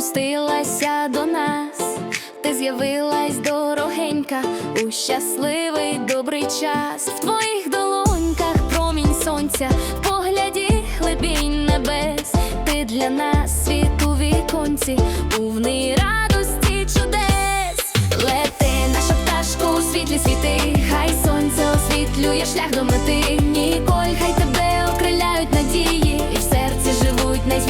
спустилася до нас, ти з'явилась дорогенька у щасливий добрий час. В твоїх долоньках промінь сонця, в погляді глибінь небес. Ти для нас світ у віконці, повний радості чудес. Лети, наша пташка у світлі світи, хай сонце освітлює шлях до мети. Ніколь, хай тебе окриляють надії,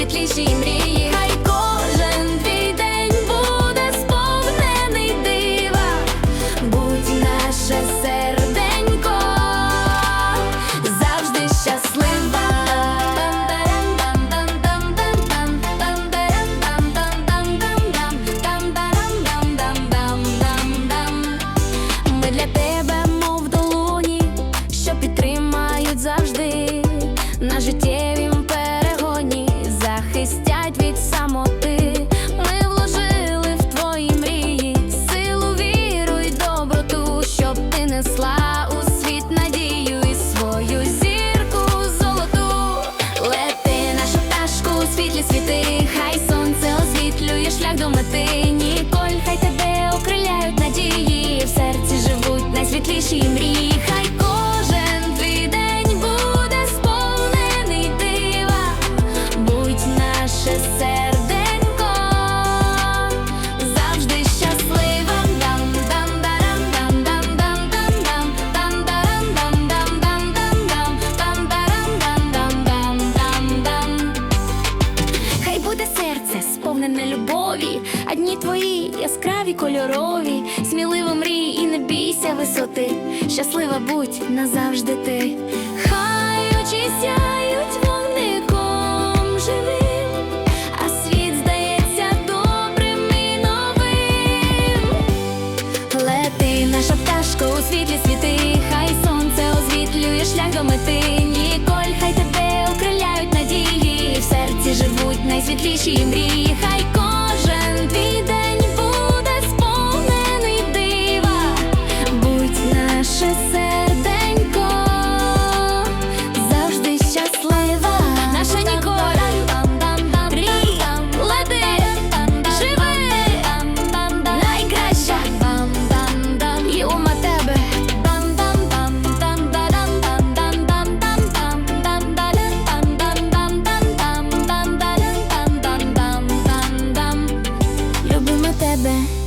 найсвітліші мрії. Хай кожен твій день буде сповнений дива, будь наше серденько завжди щаслива. Ми для тебе, мов долоні, що підтримають завжди на життєвім світлі світи, хай сонце освітлює шлях до мети. Ніколь, хай тебе окриляють надії, в серці живуть найсвітліші мрії. Любові, твої яскраві кольорові, сміливо мрій і не бійся висоти, щаслива будь назавжди ти. Хай очі сяють вогником живим, а світ здається добрим і новим. Лети, наша пташка у світлі світи, хай сонце освітлює шлях до мети. Ніколь, хай тебе окриляють надії, в серці живуть найсвітліші мрії. Хай Любимо тебе.